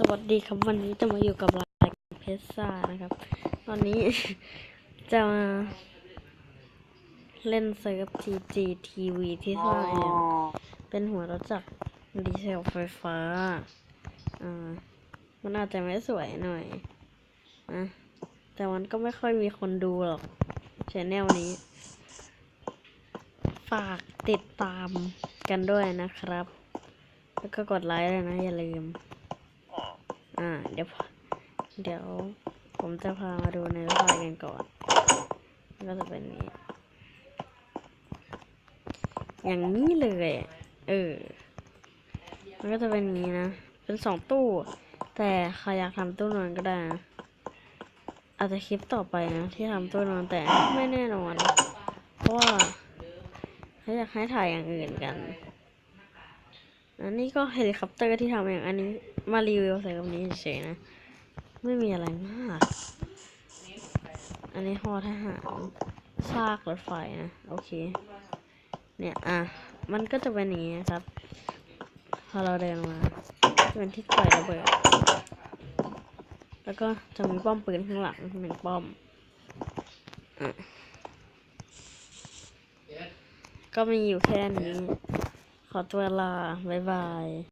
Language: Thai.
สวัสดีครับวันนี้จะมาอยู่กับรายการเพชรซ่านะครับ ตอนนี้ จะมาเล่นเซิร์ฟ TGTV ที่สร้างเองเป็นหัวรถจักรดีเซลไฟฟ้า อ่า มันอาจจะไม่สวยหน่อยนะแต่มันก็ไม่ค่อยมีคนดูหรอกชแนลนี้ ฝากติดตามกันด้วยนะครับ แล้วก็กดไลค์เลยนะ อย่าลืม อ่า เดี๋ยว เดี๋ยว ผมจะพามาดูในไฟล์กันก่อน ก็จะเป็นนี้ อย่างนี้เลย เออ มันก็จะเป็นนี้นะ เป็นสองตู้ แต่ใครอยากทำตู้นอนก็ได้นะอาจจะคลิปต่อไปนะ ที่ทำตู้นอนแต่ไม่แน่นอน เพราะว่าเขาอยากให้ถ่ายอย่างอื่นกัน อันนี้ก็เฮลิคอปเตอร์ที่ทำอย่างอันนี้ มารีวิวใส่กับนี้เฉยๆนะ ไม่มีอะไรมาก อันนี้ฮอทหารซากรถไฟนะ โอเค เนี่ย อะ มันก็จะเป็นอย่างนี้ครับ พอเราเดินมาจะเป็นที่ปล่อยระเบิด แล้วก็จะมีป้อมปืนข้างหลังหนึ่งป้อม อะ ก็มีอยู่แค่นี้ ขอตัวลา บ๊ายบาย